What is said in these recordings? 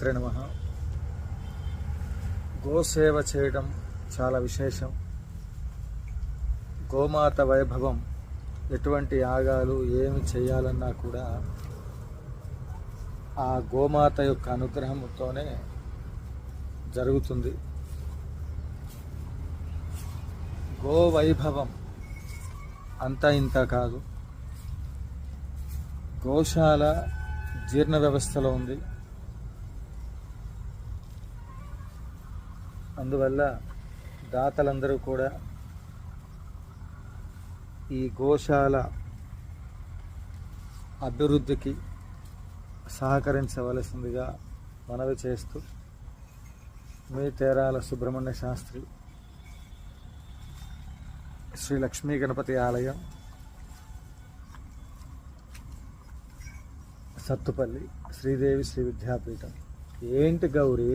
శ్రీ నమ. గోసేవ చేయడం చాలా విశేషం. గోమాత వైభవం ఎటువంటి యాగాలు ఏమి చేయాలన్నా కూడా ఆ గోమాత యొక్క అనుగ్రహంతోనే జరుగుతుంది. గో వైభవం అంతా ఇంత కాదు. గోశాల జీర్ణ వ్యవస్థలో ఉంది. అందువల్ల దాతలందరూ కూడా ఈ గోశాల అభివృద్ధికి సహకరించవలసిందిగా మనవి చేస్తూ మీ తేరాల సుబ్రహ్మణ్య శాస్త్రి శ్రీ లక్ష్మీ గణపతి ఆలయం సత్తుపల్లి శ్రీదేవి శ్రీ విద్యాపీఠం. ఏంటి గౌరీ?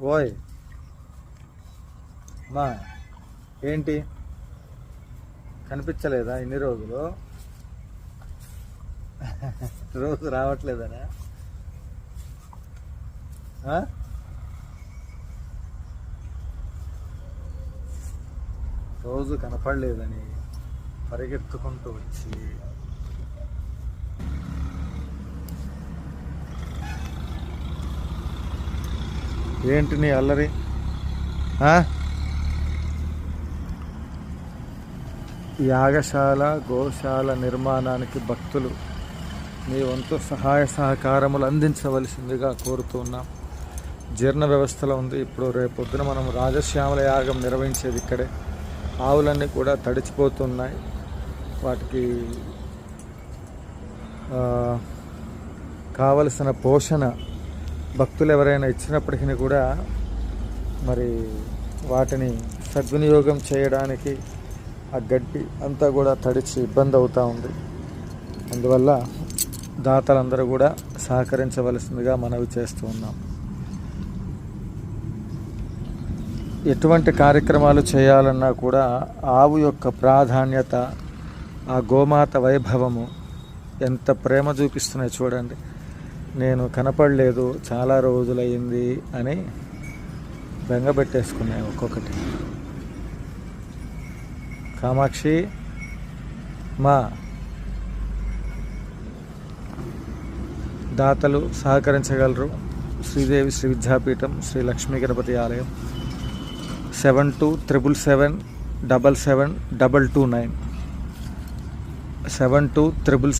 ఓయ్. మా ఏంటి? కనిపించలేదా ఇన్ని రోజులు? రోజు రావట్లేదనా? రోజు కనపడలేదని పరిగెత్తుకుంటూ వచ్చి ఏంటి నీ అల్లరి? యాగశాల గోశాల నిర్మాణానికి భక్తులు మీ వంతు సహాయ సహకారములు అందించవలసిందిగా కోరుతున్నాం జీర్ణ వ్యవస్థలో ఉంది. ఇప్పుడు రేపొద్దున మనం రాజశ్యామల యాగం నిర్వహించేది ఇక్కడే. ఆవులన్నీ కూడా తడిచిపోతున్నాయి. వాటికి కావలసిన పోషణ భక్తులు ఎవరైనా ఇచ్చినప్పటికీ కూడా మరి వాటిని సద్వినియోగం చేయడానికి ఆ గడ్డి అంతా కూడా తడిచి ఇబ్బంది అవుతూ ఉంది. అందువల్ల దాతలందరూ కూడా సహకరించవలసిందిగా మనవి చేస్తూ ఉన్నాం. ఎటువంటి కార్యక్రమాలు చేయాలన్నా కూడా ఆవు యొక్క ప్రాధాన్యత ఆ గోమాత వైభవము ఎంత ప్రేమ చూపిస్తున్నాయి చూడండి. నేను కనపడలేదు చాలా రోజులయ్యింది అని బెంగపెట్టేసుకున్నాయి ఒక్కొక్కటి. కామాక్షి మా దాతలు సహకరించగలరు. శ్రీదేవి శ్రీ విద్యాపీఠం శ్రీ లక్ష్మీ గణపతి ఆలయం. Seven two triple seven double seven double two nine. Seven two triple